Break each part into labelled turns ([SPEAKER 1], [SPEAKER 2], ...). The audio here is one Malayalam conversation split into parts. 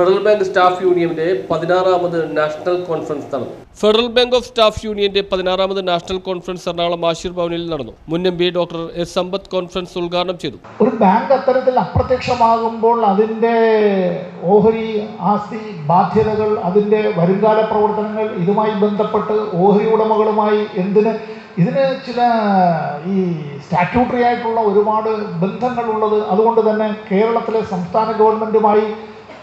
[SPEAKER 1] Federal Bank staff യൂണിയന്റെ പതിനാറാമത് നാഷണൽ കോൺഫറൻസ് നടന്നു. ഫെഡറൽ ബാങ്ക് ഓഫ് സ്റ്റാഫ് യൂണിയന്റെ പതിനാറാമത് നാഷണൽ കോൺഫറൻസ് എറണാകുളം ആശീർ ഭവനിൽ നടന്നു. മുൻ M P doctor S Sampath conference ഉദ്ഘാടനം ചെയ്തു.
[SPEAKER 2] ഒരു ബാങ്ക് അത്തരത്തിൽ അപ്രത്യക്ഷമാകുമ്പോൾ അതിന്റെ ഓഹരി ആസ്തി ബാധ്യതകൾ അതിന്റെ വരുംകാല പ്രവർത്തനങ്ങൾ ഇതുമായി ബന്ധപ്പെട്ട് ഓഹരി ഉടമകളുമായി എന്തിന് ഇതിന് ചില ഈ സ്റ്റാറ്റ്യൂട്ടറി ആയിട്ടുള്ള ഒരുപാട് ബന്ധങ്ങളുള്ളത് അതുകൊണ്ട് തന്നെ കേരളത്തിലെ സംസ്ഥാന ഗവൺമെന്റുമായി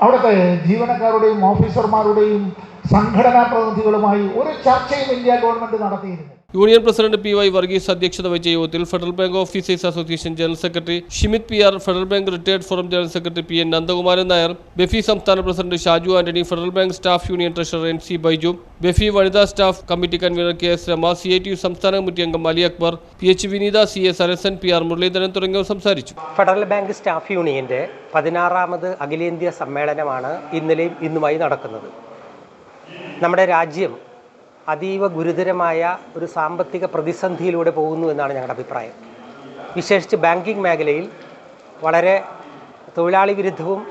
[SPEAKER 2] അവിടുത്തെ ജീവനക്കാരുടെയും ഓഫീസർമാരുടെയും സംഘടനാ പ്രതിനിധികളുമായി ഒരു ചർച്ചയും ഇന്ത്യ ഗവൺമെന്റ് നടത്തിയിരുന്നു.
[SPEAKER 1] Union president P Y Varghese അധ്യക്ഷത വഹിച്ച യോഗത്തിൽ Federal Bank officers association general secretary Shimith P R Federal Bank retired forum general secretary P N Nandakumaran Nair BEFI സംസ്ഥാന president Shaju Antony Federal Bank staff union treasurer N C Baiju BEFI വനിതാ staff committee convener K S Rama C I T U സംസ്ഥാന കമ്മിറ്റി അംഗം Ali Akbar P H Vineetha C S Arasan P R Muraleedharan തുടങ്ങിയവർ സംസാരിച്ചു.
[SPEAKER 3] ഫെഡറൽ ബാങ്ക് സ്റ്റാഫ് യൂണിയന്റെ പതിനാറാമത് അഖിലേന്ത്യാ സമ്മേളനമാണ് ഇന്നലെയും ഇന്നുമായി നടക്കുന്നത്. നമ്മുടെ രാജ്യം അതീവ ഗുരുതരമായ ഒരു സാമ്പത്തിക പ്രതിസന്ധിയിലൂടെ പോകുന്നു എന്നാണ് ഞങ്ങളുടെ അഭിപ്രായം. വിശേഷിച്ച് ബാങ്കിങ് മേഖലയിൽ വളരെ തൊഴിലാളി വിരുദ്ധവും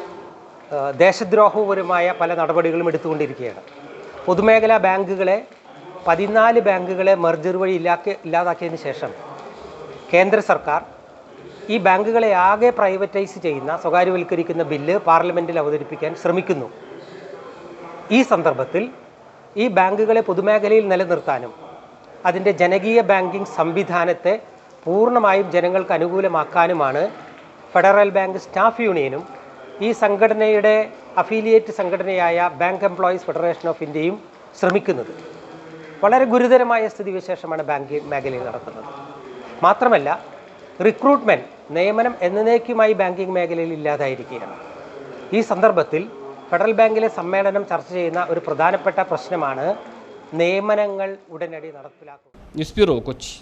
[SPEAKER 3] ദേശദ്രോഹപരമായ പല നടപടികളും എടുത്തുകൊണ്ടിരിക്കുകയാണ്. പൊതുമേഖലാ ബാങ്കുകളെ പതിനാല് ബാങ്കുകളെ മെർജർ വഴി ഇല്ലാക്കി ഇല്ലാതാക്കിയതിന് ശേഷം കേന്ദ്ര സർക്കാർ ഈ ബാങ്കുകളെ ആകെ പ്രൈവറ്റൈസ് ചെയ്യുന്ന സ്വകാര്യവൽക്കരിക്കുന്ന ബില്ല് പാർലമെന്റിൽ അവതരിപ്പിക്കാൻ ശ്രമിക്കുന്നു. ഈ സന്ദർഭത്തിൽ ഈ ബാങ്കുകളെ പൊതുമേഖലയിൽ നിലനിർത്താനും അതിന്റെ ജനകീയ ബാങ്കിംഗ് സംവിധാനത്തെ പൂർണമായും ജനങ്ങൾക്ക് അനുകൂലമാക്കാനുമാണ് ഫെഡറൽ ബാങ്ക് സ്റ്റാഫ് യൂണിയനും ഈ സംഘടനയുടെ അഫിലിയേറ്റ് സംഘടനയായ ബാങ്ക് എംപ്ലോയീസ് ഫെഡറേഷൻ ഓഫ് ഇന്ത്യയും ശ്രമിക്കുന്നത്. വളരെ ഗുരുതരമായ സ്ഥിതിവിശേഷമാണ് ബാങ്കിംഗ് മേഖലയിൽ നടക്കുന്നത്. മാത്രമല്ല റിക്രൂട്ട്മെന്റ് നിയമനം എന്നേക്കുമായി ബാങ്കിംഗ് മേഖലയിൽ ഇല്ലാതായിരിക്കുകയാണ്. ഈ സന്ദർഭത്തിൽ ഫെഡറൽ ബാങ്കിലെ സമ്മേളനം ചർച്ച ചെയ്യുന്ന ഒരു പ്രധാനപ്പെട്ട പ്രശ്നമാണ് നിയമനങ്ങൾ ഉടനടി നടപ്പിലാക്കുക
[SPEAKER 1] ന്യൂസ് ബ്യൂറോ കൊച്ചി